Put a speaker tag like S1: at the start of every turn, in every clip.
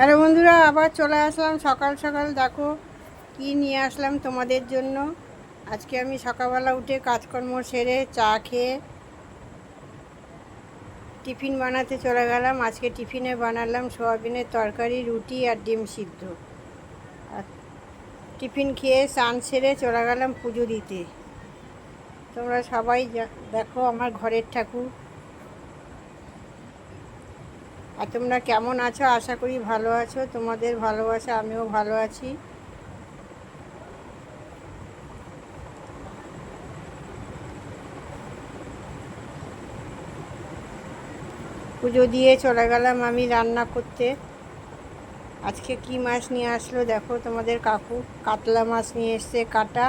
S1: Hello বন্ধুরা, আবার চলে আসলাম সকাল সকাল। দেখো কি নিয়ে আসলাম তোমাদের জন্য। আজকে আমি সকালবেলা উঠে কাজকর্ম সেরে চা খেয়ে টিফিন বানাতে চলে গেলাম। আজকে টিফিনে বানালাম সোয়াবিনের তরকারি, রুটি আর ডিম সিদ্ধ। আর টিফিন খেয়ে স্নান সেরে চলে গেলাম পুজো দিতে। তোমরা সবাই দেখো আমার ঘরের ঠাকুর। আর তোমরা কেমন আছো? আশা করি ভালো আছো। তোমাদের ভালোবাসা, আমিও ভালো আছি। পুজো দিয়ে চলে গেলাম আমি রান্না করতে। আজকে কি মাছ নিয়ে আসলো দেখো তোমাদের কাকু। কাতলা মাছ নিয়ে এসছে, কাটা।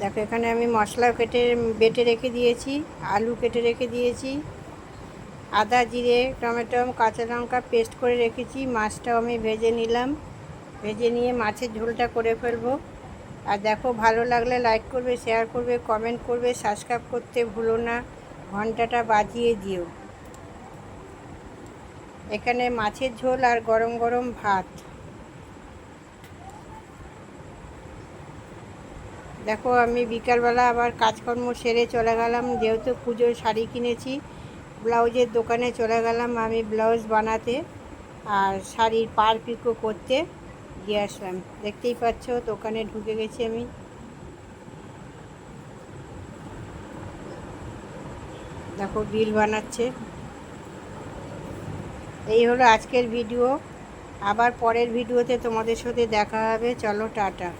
S1: দেখো, এখানে আমি মশলা কেটে বেটে রেখে দিয়েছি, আলু কেটে রেখে দিয়েছি, আদা, জিরে, টমেটো, কাঁচা লঙ্কা পেস্ট করে রেখেছি, মাছটাও আমি ভেজে নিলাম। ভেজে নিয়ে মাছের ঝোলটা করে ফেলব। আর দেখো, ভালো লাগলে লাইক করবে শেয়ার করবে কমেন্ট করবে সাবস্ক্রাইব করতে ভুলো না। ঘন্টাটা বাজিয়ে দিও। এখানে মাছের ঝোল আর গরম গরম ভাত। দেখো, আমি বিকালবেলা আবার কাজকর্ম সেরে চলে গেলাম। যেহেতু পুজোর শাড়ি কিনেছি, ব্লাউজের দোকানে চলে গেলাম আমি ব্লাউজ বানাতে আর শাড়ির পার পিকো করতে দিয়ে আসলাম। দেখতেই পাচ্ছ, দোকানে ঢুকে গেছি আমি। দেখো বিল বানাচ্ছে। এই হলো আজকের ভিডিও। আবার পরের ভিডিওতে তোমাদের সাথে দেখা হবে। চলো, টাটা।